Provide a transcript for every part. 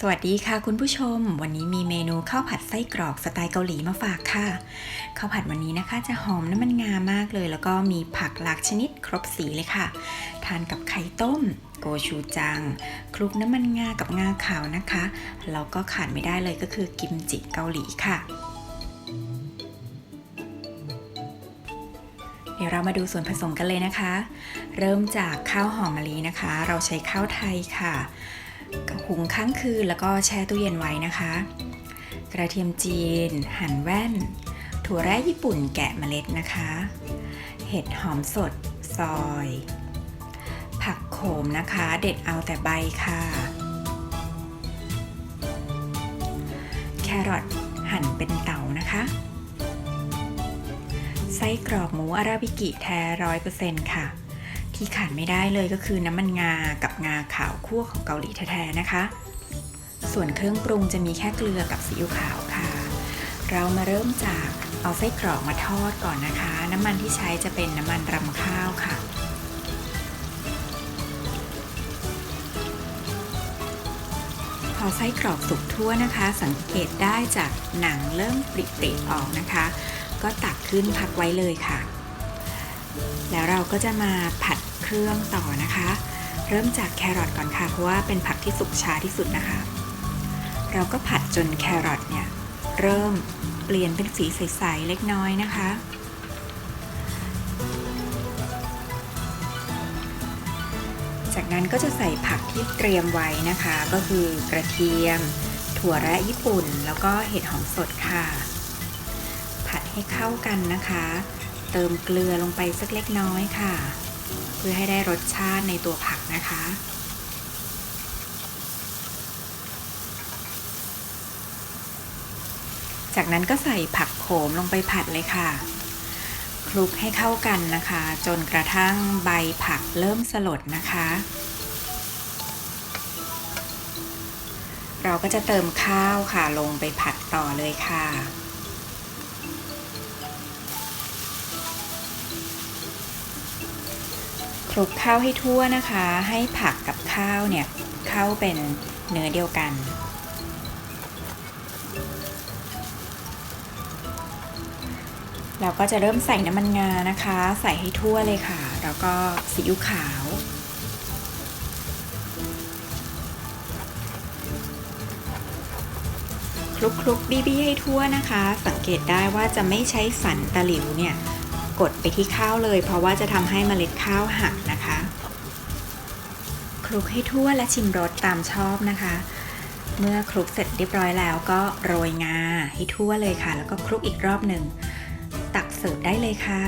สวัสดีค่ะคุณผู้ชม วันนี้มีเมนูข้าวผัดไส้กรอกสไตล์เกาหลีมาฝากค่ะข้าวผัดวันนี้นะคะจะหอมน้ำมันงามากเลย แล้วก็มีผักหลากชนิดครบสีเลยค่ะ ทานกับไข่ต้ม โกชูจัง คลุกน้ำมันงากับงาขาวนะคะแล้วก็ขาดไม่ได้เลยก็คือกิมจิเกาหลีค่ะ เดี๋ยวเรามาดูส่วนผสมกันเลยนะคะ เริ่มจากข้าวหอมมะลินะคะ เราใช้ข้าวไทยค่ะ หุงค้างคืนแล้วก็แช่ตู้เย็นไว้นะคะ กระเทียมจีน หั่นแว่น ถั่วแร้ญี่ปุ่นแกะเมล็ดนะคะ เห็ดหอมสดซอย ผักโขมนะคะ เด็ดเอาแต่ใบค่ะ แครอทหั่นเป็นเต๋านะคะไส้กรอกหมูอาราบิกิแท้ร้อยเปอร์เซ็นต์ค่ะ ที่ขาดไม่ได้เลยก็คือน้ำมันงากับงาขาวคั่วของเกาหลีแท้ๆนะคะ ส่วนเครื่องปรุงจะมีแค่เกลือกับซีอิ๊วขาวค่ะ เรามาเริ่มจากเอาไส้กรอกมาทอดก่อนนะคะ น้ำมันที่ใช้จะเป็นน้ำมันรำข้าวค่ะ พอไส้กรอกสุกทั่วนะคะ สังเกตได้จากหนังเริ่มปริๆออกนะคะ ก็ตักขึ้นพักไว้เลยค่ะ แล้วเราก็จะมาผัด รื่องต่อนะคะ เริ่มจากแครอทก่อนค่ะ เพราะว่าเป็นผักที่สุกช้าที่สุดนะคะ เราก็ผัดจนแครอทเนี่ยเริ่มเปลี่ยนเป็นสีใสๆเล็กน้อยนะคะ จากนั้นก็จะใส่ผักที่เตรียมไว้นะคะ ก็คือกระเทียม ถั่วแระญี่ปุ่น แล้วก็เห็ดหอมสดค่ะ ผัดให้เข้ากันนะคะ เติมเกลือลงไปสักเล็กน้อยค่ะ เพื่อให้ได้รสชาติในตัวผักนะคะ จากนั้นก็ใส่ผักโขมลงไปผัดเลยค่ะ คลุกให้เข้ากันนะคะ จนกระทั่งใบผักเริ่มสลดนะคะ เราก็จะเติมข้าวค่ะลงไปผัดต่อเลยค่ะ คลุกข้าวให้ทั่วนะคะ ให้ผักกับข้าวเนี่ยเข้าเป็นเนื้อเดียวกัน เราก็จะเริ่มใส่น้ำมันงานะคะ ใส่ให้ทั่วเลยค่ะ แล้วก็ซีอิ๊วขาว คลุกคลุกบีบีให้ทั่วนะคะ สังเกตได้ว่าจะไม่ใช้สันตะหลิวเนี่ย กดไปที่ข้าวเลย เพราะว่าจะทำให้เมล็ดข้าวหักนะคะ คลุกให้ทั่วและชิมรสตามชอบนะคะ เมื่อคลุกเสร็จเรียบร้อยแล้วก็โรยงาให้ทั่วเลยค่ะ แล้วก็คลุกอีกรอบหนึ่ง ตักเสิร์ฟได้เลยค่ะ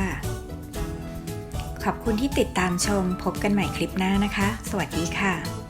ขอบคุณที่ติดตามชม พบกันใหม่คลิปหน้านะคะ สวัสดีค่ะ